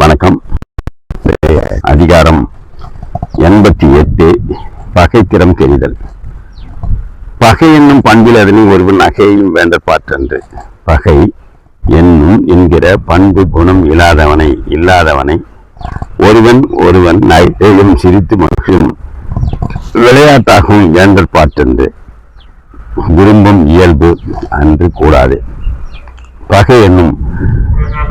வணக்கம். அதிகாரம் எண்பத்தி எட்டு பகைத்திறம் தெரிதல் பகை என்னும் பண்பில் அதனை ஒருவன் நகையும் வேண்டற்பாற்றன்று. பகை என்னும் என்கிற பண்பு குணம் இல்லாதவனை இல்லாதவனை ஒருவன் ஒருவன் நகையும் சிரித்து மகிழும் விளையாட்டாகவும் வேண்டற்பாற்றன்று. விரும்பும் இயல்பு அன்று கூடாது. பகை என்னும்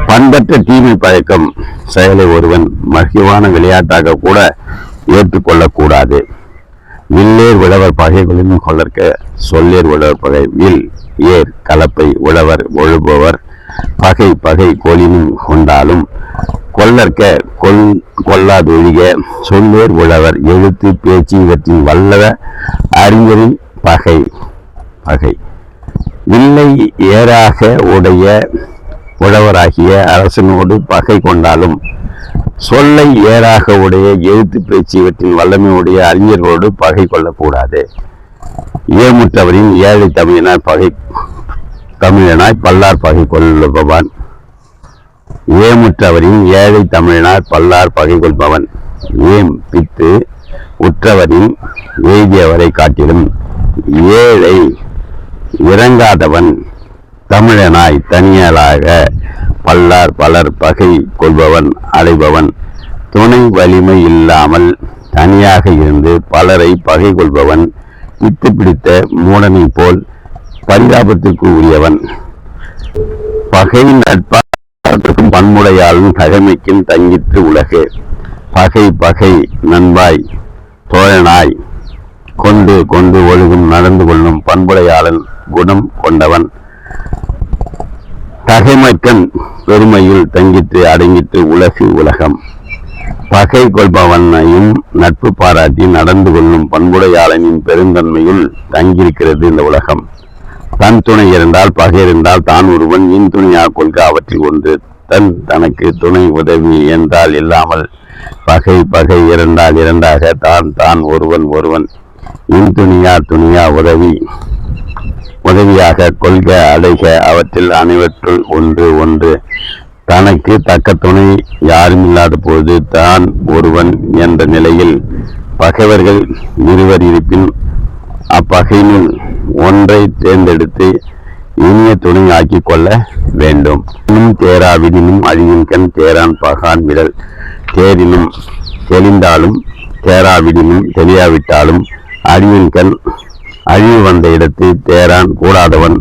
பண்பற்ற தீமை பழக்கம் செயலை ஒருவன் மகிழ்வான விளையாட்டாக கூட ஏற்றுக்கொள்ளக்கூடாது. வில்லேர் உழவர் பகைகளின் கொள்ளற்க சொல்லேர் உழவர் பகை வில் ஏர் கலப்பை உழவர் ஒழுபவர் பகை பகை கோலினும் கொண்டாலும் கொள்ளற்க கொல் கொல்லாதொழிக சொல்லேர் உழவர் எழுத்து பேச்சு இவற்றின் வல்லவ அறிஞரின் பகை பகை. வில்லை ஏறாக உடைய உழவராகிய அரசனோடு பகை கொண்டாலும் சொல்லை ஏறாக உடைய எழுத்து பேச்சு இவற்றின் வல்லமையுடைய அறிஞர்களோடு பகை கொள்ளக்கூடாது. ஏமுற்றவரின் ஏழை தமிழனாய் பகை தமிழனாய் பல்லார் பகை கொள்ளுபவன் ஏமுற்றவரின் ஏழை தமிழனாய் பல்லார் பகை கொள்பவன். ஏம் பித்து உற்றவரின் எய்தியவரை காட்டிலும் ஏழை இறங்காதவன். தமிழனாய் தனியலாக பல்லார் பலர் பகை கொள்பவன் அடைபவன் துணை வலிமை இல்லாமல் தனியாக இருந்து பலரை பகை கொள்பவன் வித்து பிடித்த மூடனை போல் பரிதாபத்திற்கு உரியவன். பகை நட்பாக்கும் பன்முடையாலும் பகைமைக்கும் தங்கிற்று உலகு. பகை பகை நண்பாய் தோழனாய். கொண்டு கொண்டு ஒழுகும் நடந்து கொள்ளும் பண்புடையாளன் குணம் கொண்டவன். பகைமக்கன் பெருமையில் தங்கிட்டு அடங்கிட்டு உலகு உலகம். பகை கொள்பவனையும் நட்பு பாராட்டி நடந்து கொள்ளும் பண்புடையாளனின் பெருந்தன்மையில் தங்கியிருக்கிறது இந்த உலகம். தன் துணை இருந்தால் பகை இருந்தால் தான் ஒருவன் இன் துணையாக கொள்க அவற்றில் ஒன்று. தன் தனக்கு துணை உதவி என்றால் இல்லாமல் பகை பகை இரண்டால் இரண்டாக தான் தான் ஒருவன் ஒருவன். இன் துணியா துணியா உதவி. உதவியாக கொள்க அடைக அவற்றில் அனைவற்றுள் ஒன்று ஒன்று. தனக்கு தக்க துணை யாரும் இல்லாத போது தான் ஒருவன் என்ற நிலையில் பகைவர்கள் இருவர் இருப்பின் அப்பகையினுள் ஒன்றை தேர்ந்தெடுத்து இனிய துணை ஆக்கிக் கொள்ள வேண்டும். இன்னும் தேராவிடினும் அழியின் கண் தேரான் பகான் விடல். தேரினும் தெளிந்தாலும் தேராவிடினும் தெரியாவிட்டாலும் அழிவின் கண் அழிவு வந்த இடத்து தேரான் கூடாதவன்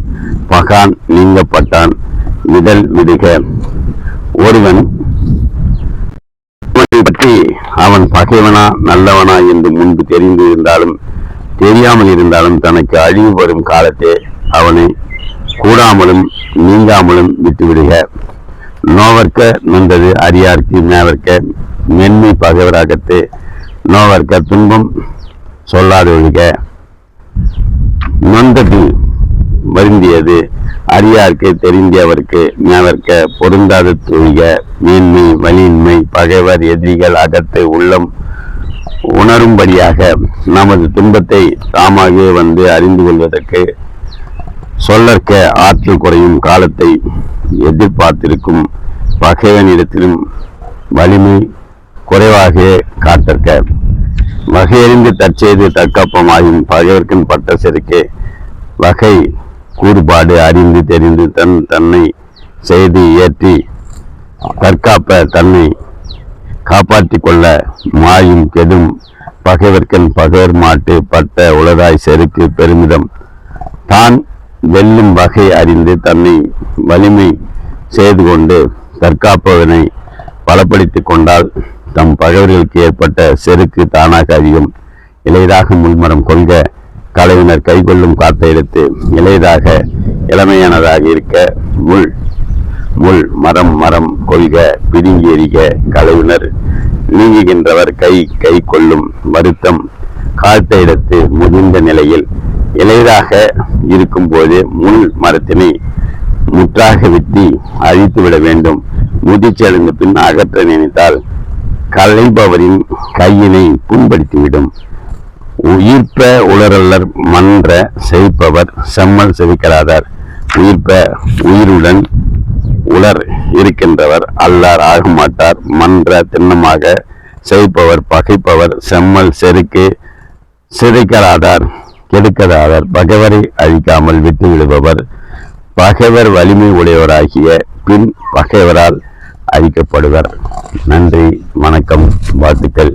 பகான் நீங்கப்பட்டான் மிதல் விடுக ஒருவன் பற்றி அவன் பகைவனா நல்லவனா என்று முன்பு தெரிந்து இருந்தாலும் தெரியாமல் இருந்தாலும் தனக்கு அழிவு வரும் காலத்தே அவனை கூடாமலும் நீங்காமலும் விட்டுவிடுக. நோவர்க்க நின்றது அரியார்க்கு மேவர்க்க மென்மை பகைவராகத்து நோவர்க்க துன்பம் சொல்லாது ஒழிக நொந்தது வருந்தியது. அரியார்க்கு தெரிந்தியவர்க்கு ஞாவர்க்க பொருந்தாத தூய மேன்மை வலியின்மை பகைவர் எதிரிகள் அகத்து உள்ளம் உணரும்படியாக நமது துன்பத்தை தாமாகவே வந்து அறிந்து கொள்வதற்கு சொல்லற்க ஆற்றல் குறையும் காலத்தை எதிர்பார்த்திருக்கும் பகைவனிடத்திலும் வலிமை குறைவாக காட்டற்க வகையறிந்து தற்செய்து தற்காப்பமாயும் பகைவர்க்கன் பட்ட செருக்கே வகை கூறுபாடு அறிந்து தெரிந்து தன் தன்னை செய்து இயற்றி தற்காப்ப தன்னை காப்பாற்றி கொள்ள மாயும் கெடும் பகைவர்க்கன் பகைவர் மாட்டு பட்ட உலதாய் செருக்கு பெருமிதம். தான் வெல்லும் வகை அறிந்து தன்னை வலிமை செய்து கொண்டு தற்காப்பவனை பலப்படுத்திக் கொண்டால் தம் பகைவர்களுக்கு ஏற்பட்ட செருக்கு தானாக அதிகம் இளையதாக முன்மரம் கொள்க கலைவினர் கைகொள்ளும் காத்த எடுத்து இளையதாக இளமையானதாக இருக்க முள் முள் மரம் மரம் கொள்க பிடுங்கி எறிக கலைவினர் நீங்குகின்றவர் கை கை கொள்ளும் வருத்தம். காத்த இடத்து முதிர்ந்த நிலையில் இளையதாக இருக்கும்போது முள் மரத்தினை முற்றாக வெட்டி அழித்து விட வேண்டும். முதிர்ச்சி அடைந்த பின் அகற்ற நினைத்தால் கலைபவரின் கையினை புண்படுத்திவிடும். உயிர்ப்ப உளரல்லர் மன்ற செவிப்பவர் செம்மல் செவிக்கலாதார் உயிர்ப்ப உயிருடன் உலர் இருக்கின்றவர் அல்லார் ஆகமாட்டார். மன்ற திண்ணமாக செவிப்பவர் பகைப்பவர் செம்மல் செருக்கு சிதைக்கலாதார் கெடுக்கலாதார். பகைவரை அழிக்காமல் விட்டு விடுபவர் பகைவர் வலிமை உடையவராகிய பின் பகைவரால் அழிக்கப்படுவர் நன்றி வணக்கம் வாழ்த்துக்கள்.